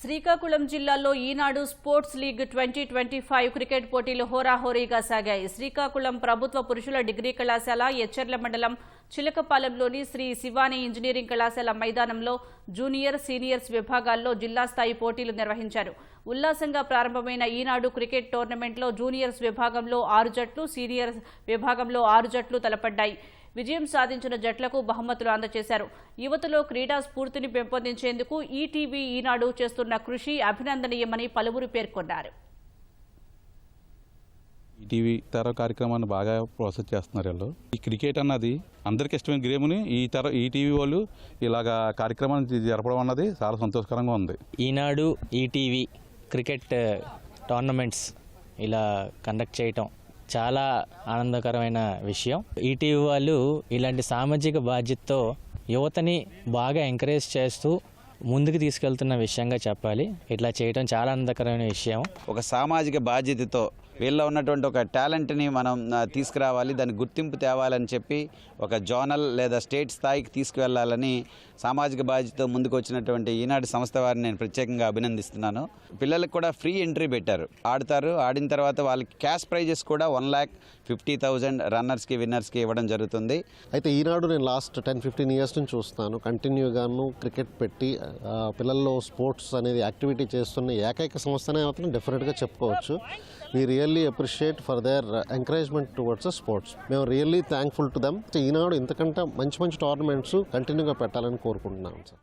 శ్రీకాకుళం జిల్లాలో Eenadu sports league twenty twenty five cricket పోటీలు హోరాహోరీగా సాగాయి. శ్రీకాకుళం ప్రభుత్వ పురుషుల డిగ్రీ కళాశాల ఎచ్చెర్ల మండలం చిలకపాలెంలోని శ్రీ శివాని ఇంజనీరింగ్ కళాశాల మైదానంలో జూనియర్ సీనియర్స్ విభాగాల్లో జిల్లా స్థాయి పోటీలు నిర్వహించారు. ఉల్లాసంగా ప్రారంభమైన ఈనాడు క్రికెట్ టోర్నమెంట్లో జూనియర్స్ విభాగంలో ఆరు జట్లు సీనియర్స్ విభాగంలో ఆరు జట్లు తలపడ్డాయి. విజయం సాధించిన జట్లకు బహుమతులు అందజేశారు. యువతలో క్రీడా స్ఫూర్తిని పెంపొందించేందుకు ఈటీవీ ఈనాడు చేస్తున్న కృషి అభినందనీయమని పలువురు పేర్కొన్నారు. ఈటీవీ తర కార్యక్రమాన్ని బాగా ప్రాసెస్ చేస్తున్నారు వీళ్ళు. ఈ క్రికెట్ అన్నది అందరికి ఇష్టమైన గేమ్ని ఈ తర ఈటీవీ వాళ్ళు ఇలాగా కార్యక్రమాన్ని జరపడం అన్నది చాలా సంతోషకరంగా ఉంది. ఈనాడు ఈటీవీ క్రికెట్ టోర్నమెంట్స్ ఇలా కండక్ట్ చేయటం చాలా ఆనందకరమైన విషయం. ఈటీవీ వాళ్ళు ఇలాంటి సామాజిక బాధ్యతతో యువతని బాగా ఎంకరేజ్ చేస్తూ ముందుకు తీసుకెళ్తున్న విషయంగా చెప్పాలి. ఇట్లా చేయటం చాలా ఆనందకరమైన విషయం. ఒక సామాజిక బాధ్యతతో వీళ్ళలో ఉన్నటువంటి ఒక టాలెంట్ని మనం తీసుకురావాలి దాని గుర్తింపు తేవాలని చెప్పి ఒక జోనల్ లేదా స్టేట్ స్థాయికి తీసుకువెళ్ళాలని సామాజిక బాధ్యత ముందుకు వచ్చినటువంటి ఈనాటి సంస్థ వారిని నేను ప్రత్యేకంగా అభినందిస్తున్నాను. పిల్లలకు కూడా ఫ్రీ ఎంట్రీ పెట్టారు. ఆడతారు. ఆడిన తర్వాత వాళ్ళకి క్యాష్ ప్రైజెస్ కూడా వన్ ల్యాక్ ఫిఫ్టీ థౌజండ్ రన్నర్స్కి విన్నర్స్కి ఇవ్వడం జరుగుతుంది. అయితే ఈనాడు నేను లాస్ట్ టెన్ ఫిఫ్టీన్ ఇయర్స్ నుంచి చూస్తున్నాను. కంటిన్యూగాను క్రికెట్ పెట్టి పిల్లల్లో స్పోర్ట్స్ అనేది యాక్టివిటీ చేస్తున్న ఏకైక సంస్థనే మాత్రం డెఫినెట్గా చెప్పుకోవచ్చు. We really appreciate for their encouragement towards sports మేము really thankful to them Eenadu ఇంతకంటే మంచి మంచి టోర్నమెంట్స్ కంటిన్యూగా పెట్టాలని కోరుకుంటున్నాం సార్